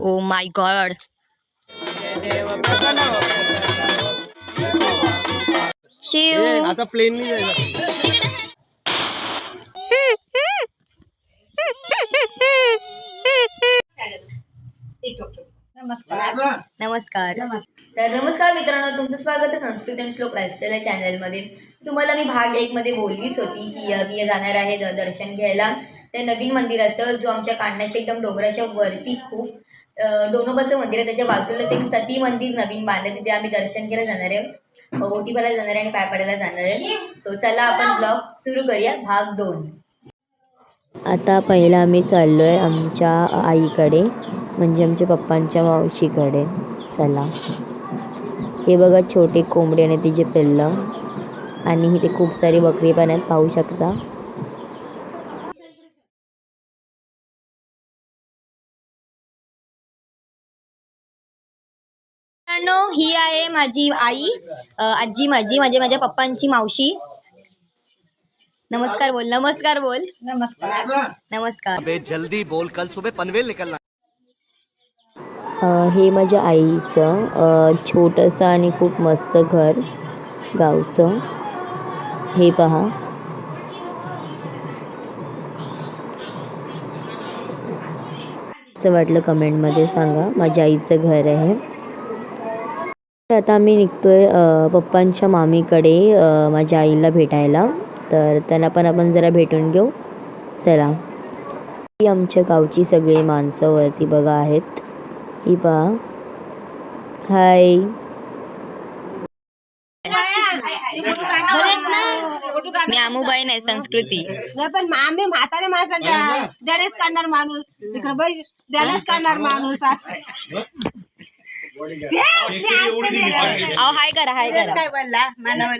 Oh my God Shiv आता प्लेननी जायचं नमस्कार. तर नमस्कार मित्रांनो तुमचं स्वागत आहे संस्कृत आणि श्लोक लाईफस्टाईल या चॅनलमध्ये तुम्हाला मी भाग एकमध्ये बोललीच होती की मी जाणार आहे द- दर्शन घ्यायला. त्या नवीन मंदिराचं जो आमच्या कांडण्याच्या एकदम डोंगराच्या वरती खूप अ, डोनोबाचं मंदिर आहे त्याच्या बाजूलाच एक सती मंदिर नवीन बांधलं तिथे आम्ही दर्शन घ्यायला जाणार आहे. अ, ओटी भरायला जाणार आहे आणि पाय पडायला जाणार आहे. सो चला आपण ब्लॉग सुरू करूया भाग दोन. आता पहिला आम्ही चाललो आहे आमच्या आईकडे म्हणजे आमच्या पप्पांच्या मावशीकडे. चला. हे बघा छोटे कोंबडी आणि तिचे पिल्लं. आणि इथे खूप सारी बकरी पण आहेत पाहू शकता. ही आहे माझी आई आजी माझी म्हणजे माझ्या पप्पांची मावशी. नमस्कार बोल नमस्कार बोल. नमस्कार. नमस्कार अबे जल्दी बोल कल सुबह पनवेल निकलना. अ, हे माझ्या आईचं अ, छोटंसं आणि खूप मस्त घर गावचं. हे पहा. असं वाटलं कमेंटमध्ये सांगा माझ्या आईचं घर आहे. तर आता आम्ही निघतो आहे पप्पांच्या मामीकडे माझ्या आईला भेटायला. तर त्यांना पण आपण जरा भेटून घेऊ. चला. ही आमच्या गावची सगळी माणसं वरती बघा आहेत. ही पहा. हाय. मी अमुबाई नाही संस्कृती. पण आम्ही म्हातारे माणसांच्या देणेच काढणार माणूस. तिकडं बाई देणेच काढणार माणूस. अहो हाय करा हाय करा. काय बोलला? मानव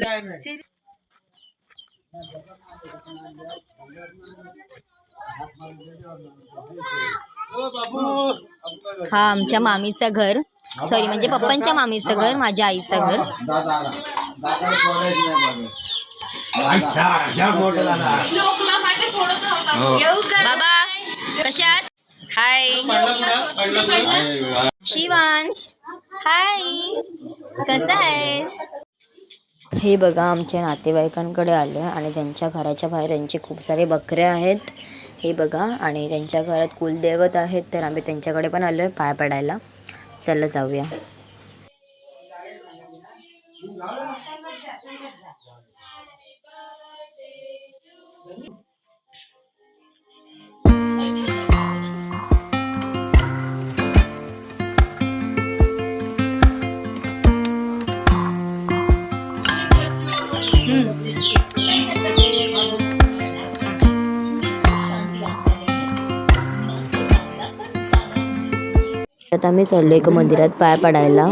हा आमच्या मामीचं घर. सॉरी म्हणजे पप्पांच्या मामीचं घर माझ्या आईचं घर. बाबा कशात हाय. शिवांश. हाय कसं आहेस? हे बघा आमच्या नातेवाईकांकडे आलो आहे आणि त्यांच्या घराच्या बाहेर त्यांचे खूप सारे बकरे आहेत. हे बघा आणि त्यांच्या घरात कुलदैवत आहेत तर आम्ही त्यांच्याकडे पण आलो आहे पाय पडायला. चला जाऊया. आम्ही चाललो एका मंदिरात पाय पडायला.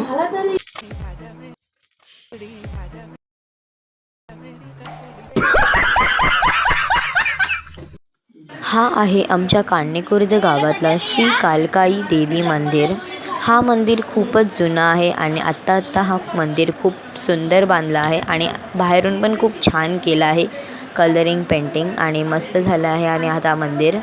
हा आहे आमच्या कान्हेकुर्द गावातला श्री कालकाई देवी मंदिर. हा मंदिर खूपच जुना आहे आणि आत्ता आत्ता हा मंदिर खूप सुंदर बांधला आहे आणि बाहेरून पण खूप छान केलं आहे. कलरिंग पेंटिंग आणि मस्त झालं आहे आणि आता मंदिर.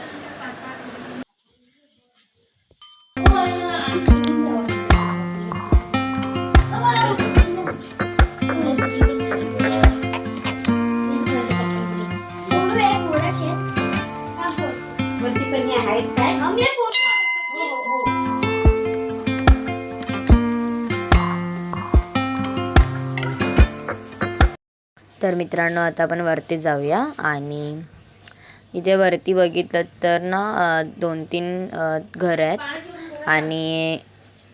तर मित्रांनो आता आपण वरती जाऊया आणि इथे वरती बघितलं तर ना दोन तीन घरं आहेत. आणि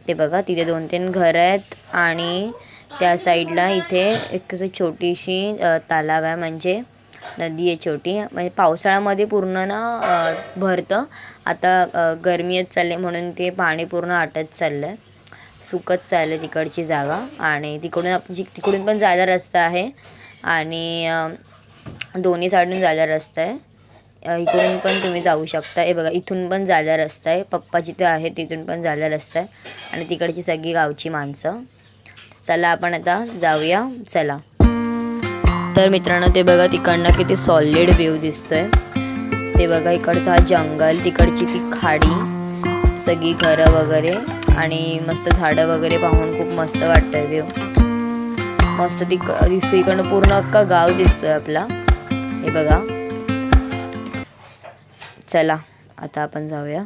ते बघा तिथे दोन तीन घरं आहेत आणि त्या साईडला इथे एक छोटीशी तलाव आहे. म्हणजे नदी आहे छोटी. म्हणजे पावसाळ्यामध्ये पूर्ण ना भरतं. आता अ, गरमी येत चालली म्हणून ते पाणी पूर्ण आटत चाललं आहे सुकत चाललं तिकडची जागा. आणि तिकडून आपण जी तिकडून पण जायला रस्ता आहे. आणि दोन्ही साईडून जायला रस्ता आहे. इकडून पण तुम्ही जाऊ शकता. हे बघा इथून पण जायला रस्ता आहे. पप्पा जिथे आहे तिथून पण जायला रस्ता आहे. आणि तिकडची सगळी गावची माणसं. चला आपण आता जाऊया. चला. तर मित्रांनो ते बघा तिकडनं किती सॉलिड व्ह्यू दिसतोय. ते बघा इकडचा हा जंगल तिकडची ती खाडी सगळी घरं वगैरे आणि मस्त झाडं वगैरे पाहून खूप मस्त वाटतंय व्ह्यू मस्त ती दिसतो इकडनं पूर्ण अख्खा गाव दिसतोय आपला. हे बघा. चला आता आपण जाऊया.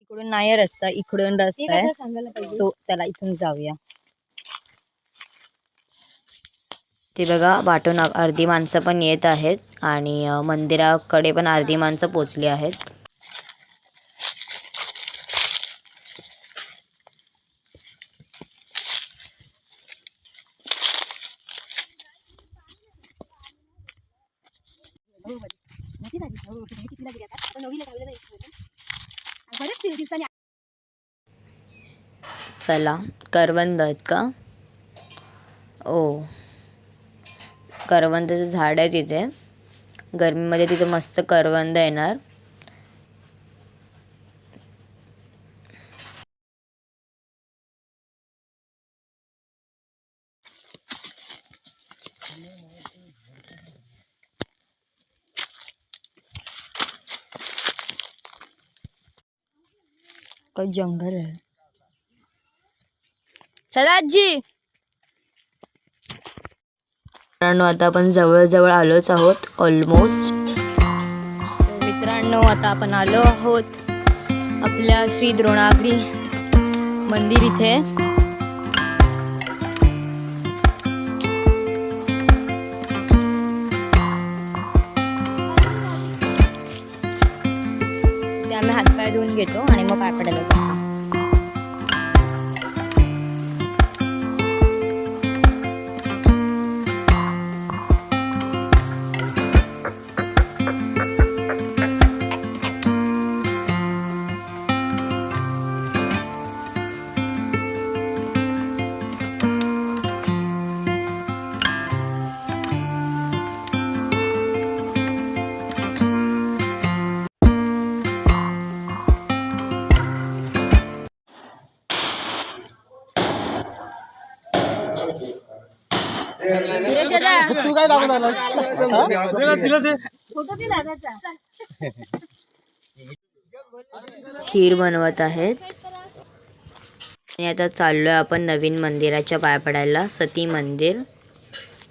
इकडून नाही रस्ता इकडून रस्ता आहे. सो चला इथून जाऊया. ते बघा वाटून अर्धी माणसं पण येत आहेत आणि मंदिराकडे पण अर्धी माणसं पोचली आहेत. चला करवंद आहेत का? ओ. करवंदाचं झाड आहे तिथे. गरमीमध्ये तिथे मस्त करवंद येणार. काय जंगल आहे. चला आजी मित्रांनो आता आपण जवळजवळ आलोच आहोत ऑलमोस्ट मित्रांनो आता आपण आलो आहोत आपल्या श्री द्रोणागिरी मंदिर इथे. ते आम्ही हातपाय धुवून घेतो आणि मग पाय पडायला जातो तू काय हा? खीर बनवत आहेत. आणि आता चाललोय आपण नवीन मंदिराच्या पाय पडायला सती मंदिर.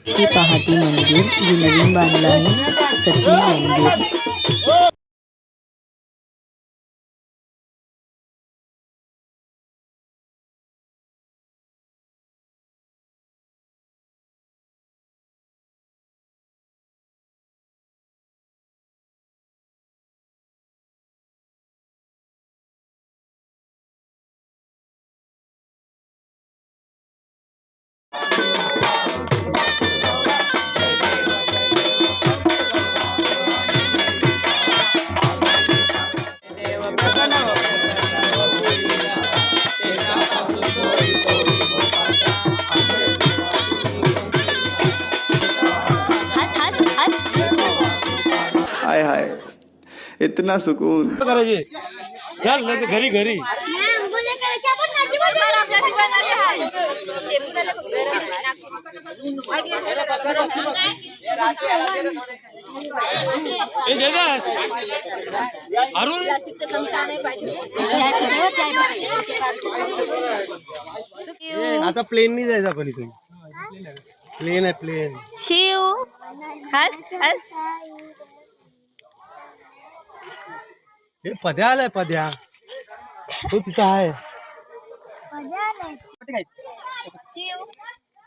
ती पहा ती मंदिर जे नवीन बांधलं आहे सती मंदिर. इतना सुकून। करायची चल नाही तर घरी घरी। अरुण। आता प्लेननी जायचं आपण इथून. प्लेन आहे प्लेन शिव हस हस. हे पद्या आलाय पद्या. तो तिचा आहे.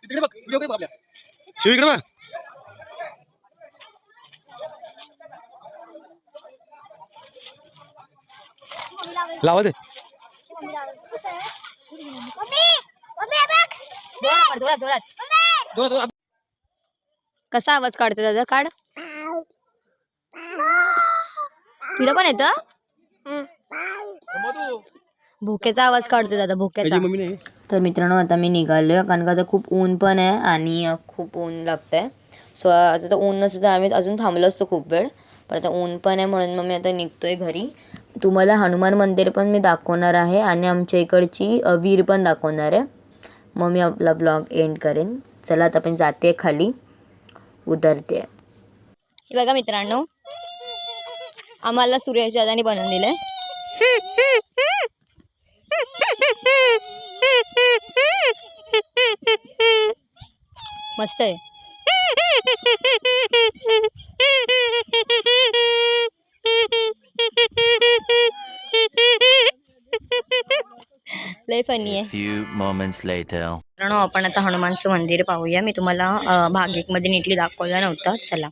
तिकडे बघ व्हिडिओ काय बघ शिव इकडे बघ. लावा दे जोरात जोरात जोरात. कसा आवाज काढतो दादा? काढ. तुला पण येतं? भोक्याचा आवाज काढतो दादा भोक्याचा त्याची मम्मी नाही? तर मित्रांनो आता मी निघालोय कारण का आता खूप ऊन पण आहे आणि खूप ऊन लागतंय. सो आता तर ऊन नसतं तर आम्ही अजून थांबलो असतो खूप वेळ. पण आता ऊन पण आहे म्हणून मग मी आता निघतोय घरी. तुम्हाला हनुमान मंदिर पण मी दाखवणार आहे आणि आमच्या इकडची अ, विहीर पण दाखवणार आहे. मग मी आपला ब्लॉग एंड करेन. चला आता आपण जाते खाली. उतरते. हे बघा मित्रांनो आम्हाला सुरेश दादानी बनवून दिलंय. मस्त आहे. लय फनी आहे. Few moments later. मित्रांनो आपण आता हनुमानचं मंदिर पाहूया. मी तुम्हाला भाग एक मध्ये नीटली दाखवलं नव्हतं. चला.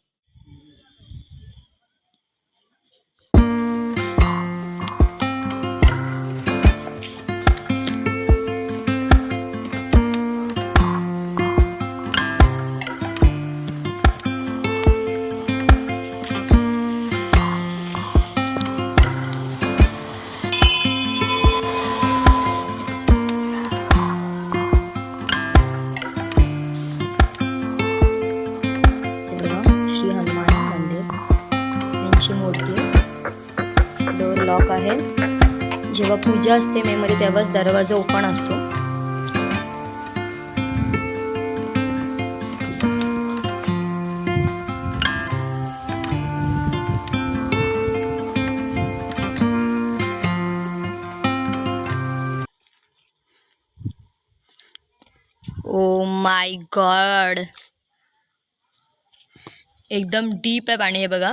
पूजा असते मेमध्ये तेव्हाच दरवाजा ओपन असतो. ओ माय गॉड एकदम डीप आहे पाणी हे बघा.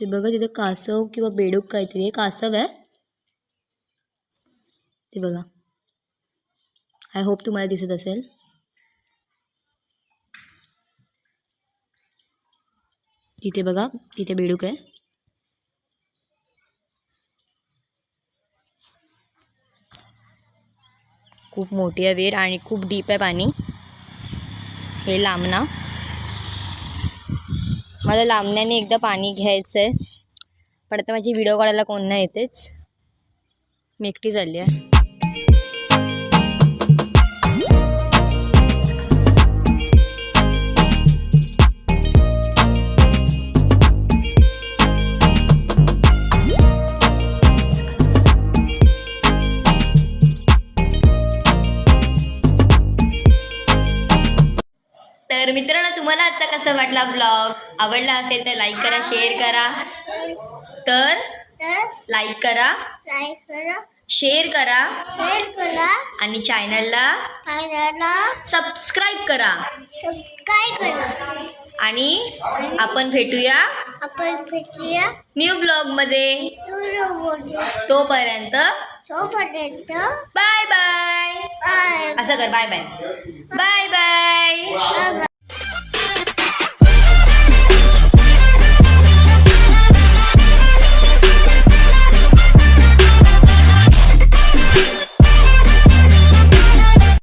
ते बघा तिथे कासव किंवा बेडूक काहीतरी हे कासव आहे. ते बघा. आय होप तुम्हाला दिसत असेल. तिथे बघा तिथे बेडूक आहे. खूप मोठी आहे वेर आणि खूप डीप आहे पाणी. हे लांबना मला लांबण्याने एकदा पाणी घ्यायचं आहे पण आता माझी व्हिडिओ काढायला कोण नाही येतेच. मी एकटी चालली आहे. मित्रांनो तुम्हाला आजचा कसा वाटला ब्लॉग आवडला असेल तर लाईक करा शेअर करा. तर लाईक करा लाईक करा. शेअर करा. शेअर करा. आणि चॅनलला चॅनलला सबस्क्राईब करा. सबस्क्राईब करा. आणि आपण भेटूया आपण भेटूया न्यू ब्लॉगमध्ये व्हिडिओमध्ये तोपर्यंत तोपर्यंत बाय बाय बाय असं कर बाय बाय बाय बाय